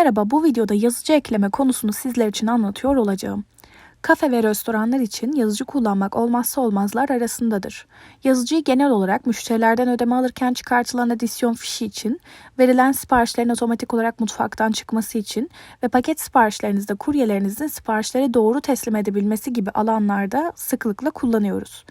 Merhaba, bu videoda yazıcı ekleme konusunu sizler için anlatıyor olacağım. Kafe ve restoranlar için yazıcı kullanmak olmazsa olmazlar arasındadır. Yazıcıyı genel olarak müşterilerden ödeme alırken çıkartılan adisyon fişi için, verilen siparişlerin otomatik olarak mutfaktan çıkması için ve paket siparişlerinizde kuryelerinizin siparişleri doğru teslim edebilmesi gibi alanlarda sıklıkla kullanıyoruz.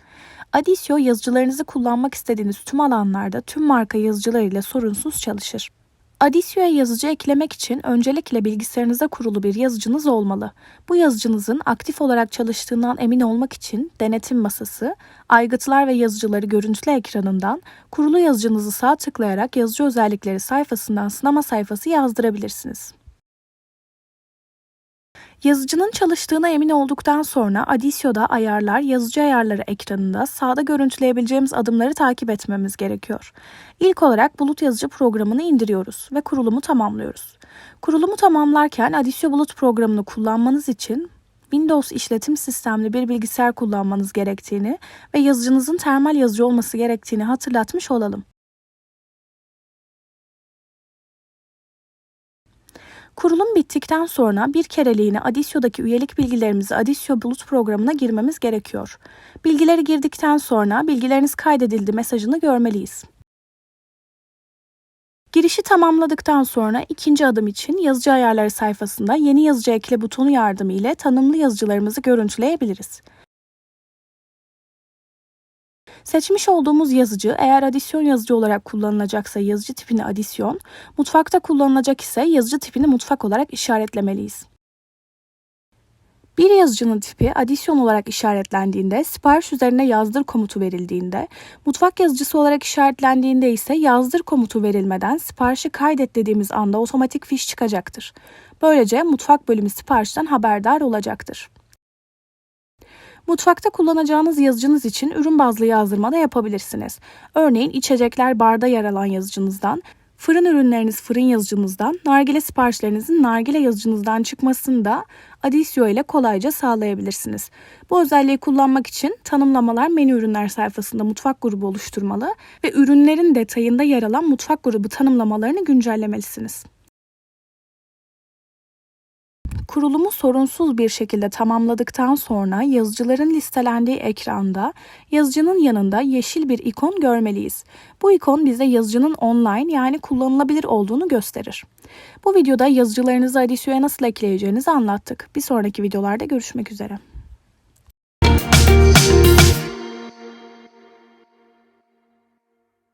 Adisyo yazıcılarınızı kullanmak istediğiniz tüm alanlarda tüm marka yazıcılarıyla sorunsuz çalışır. Adisyo'ya yazıcı eklemek için öncelikle bilgisayarınıza kurulu bir yazıcınız olmalı. Bu yazıcınızın aktif olarak çalıştığından emin olmak için denetim masası, aygıtlar ve yazıcıları görüntülü ekranından kurulu yazıcınızı sağ tıklayarak yazıcı özellikleri sayfasından sınama sayfası yazdırabilirsiniz. Yazıcının çalıştığına emin olduktan sonra Adisyo'da ayarlar, yazıcı ayarları ekranında sağda görüntüleyebileceğimiz adımları takip etmemiz gerekiyor. İlk olarak bulut yazıcı programını indiriyoruz ve kurulumu tamamlıyoruz. Kurulumu tamamlarken Adisyo Bulut programını kullanmanız için Windows işletim sistemli bir bilgisayar kullanmanız gerektiğini ve yazıcınızın termal yazıcı olması gerektiğini hatırlatmış olalım. Kurulum bittikten sonra bir kereliğine Adisyo'daki üyelik bilgilerimizi Adisyo Bulut programına girmemiz gerekiyor. Bilgileri girdikten sonra bilgileriniz kaydedildi mesajını görmeliyiz. Girişi tamamladıktan sonra ikinci adım için yazıcı ayarları sayfasında yeni yazıcı ekle butonu yardımı ile tanımlı yazıcılarımızı görüntüleyebiliriz. Seçmiş olduğumuz yazıcı eğer adisyon yazıcı olarak kullanılacaksa yazıcı tipini adisyon, mutfakta kullanılacak ise yazıcı tipini mutfak olarak işaretlemeliyiz. Bir yazıcının tipi adisyon olarak işaretlendiğinde, sipariş üzerine yazdır komutu verildiğinde, mutfak yazıcısı olarak işaretlendiğinde ise yazdır komutu verilmeden siparişi kaydet dediğimiz anda otomatik fiş çıkacaktır. Böylece mutfak bölümü siparişten haberdar olacaktır. Mutfakta kullanacağınız yazıcınız için ürün bazlı yazdırma da yapabilirsiniz. Örneğin içecekler barda yer alan yazıcınızdan, fırın ürünleriniz fırın yazıcınızdan, nargile siparişlerinizin nargile yazıcınızdan çıkmasını da Adisyo ile kolayca sağlayabilirsiniz. Bu özelliği kullanmak için tanımlamalar menü ürünler sayfasında mutfak grubu oluşturmalı ve ürünlerin detayında yer alan mutfak grubu tanımlamalarını güncellemelisiniz. Kurulumu sorunsuz bir şekilde tamamladıktan sonra yazıcıların listelendiği ekranda yazıcının yanında yeşil bir ikon görmeliyiz. Bu ikon bize yazıcının online yani kullanılabilir olduğunu gösterir. Bu videoda yazıcılarınızı Adisyo'ya nasıl ekleyeceğinizi anlattık. Bir sonraki videolarda görüşmek üzere.